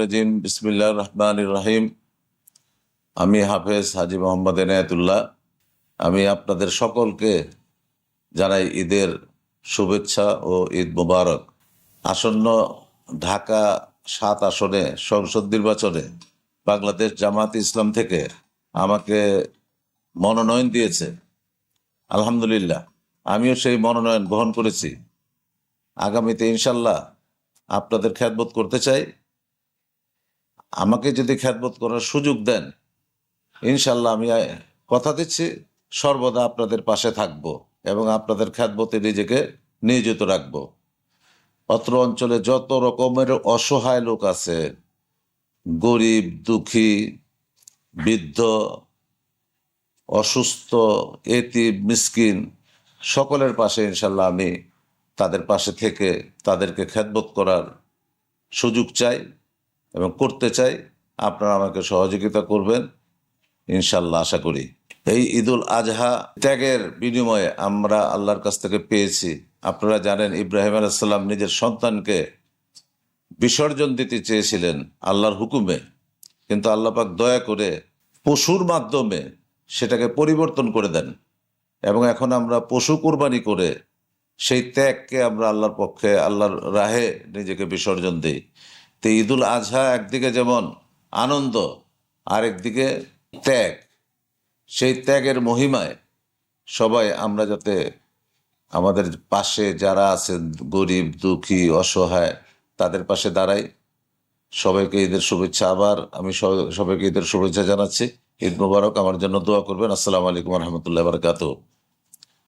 রাজিম। বিসমিল্লাহ রহমান রাহিম। আমি হাফেজ হাজি মোহাম্মদ এনায়তুল্লাহ। আমি আপনাদের সকলকে জানাই ঈদের শুভেচ্ছা ও ঈদ মুবারক। আসন্ন ঢাকা সাত আসনে সংসদ নির্বাচনে বাংলাদেশ জামাত ইসলাম থেকে আমাকে মনোনয়ন দিয়েছে। আলহামদুলিল্লাহ, আমিও সেই মনোনয়ন গ্রহণ করেছি। আগামীতে ইনশাল্লাহ আপনাদের খ্যাতবোধ করতে চাই, আমাকে যদি খ্যাতবোধ করার সুযোগ দেন, ইনশাল্লাহ আমি কথা দিচ্ছি, সর্বদা আপনাদের পাশে থাকব এবং আপনাদের খ্যাতবোধে নিজেকে নিয়োজিত রাখব। অত্র অঞ্চলে যত রকমের অসহায় লোক আছে, গরিব, দুঃখী, বৃদ্ধ, অসুস্থ এতি মিসকিন, সকলের পাশে ইনশাল্লাহ আমি তাদের পাশে থেকে তাদেরকে খেদমত করার সুযোগ চাই এবং করতে চাই। আপনারা আমাকে সহযোগিতা করবেন ইনশাল্লাহ আশা করি। এই ঈদুল আজহা ত্যাগের বিনিময়ে আমরা আল্লাহর কাছ থেকে পেয়েছি। আপনারা জানেন, ইব্রাহিম আলাইসাল্লাম নিজের সন্তানকে বিসর্জন দিতে চেয়েছিলেন আল্লাহর হুকুমে। কিন্তু আল্লাহ পাক দয়া করে পশুর মাধ্যমে সেটাকে পরিবর্তন করে দেন। এবং এখন আমরা পশু কোরবানি করে সেই ত্যাগকে আমরা আল্লাহর পক্ষে, আল্লাহর রাহে নিজেকে বিসর্জন দিই। তো ঈদুল আজহা একদিকে যেমন আনন্দ আরেকদিকে ত্যাগ। সেই ত্যাগের মহিমায় সবাই আমরা যাতে আমাদের পাশে যারা আছেন, গরিব, দুঃখী, অসহায়, তাদের পাশে দাঁড়াই। সবাইকে ঈদের শুভেচ্ছা আবার আমি সবাই- সবাইকে ঈদের শুভেচ্ছা জানাচ্ছি। ঈদ মুবারক, আমার জন্য দোয়া করবেন। আসসালামু আলাইকুম রহমতুল্লাহ বারকাত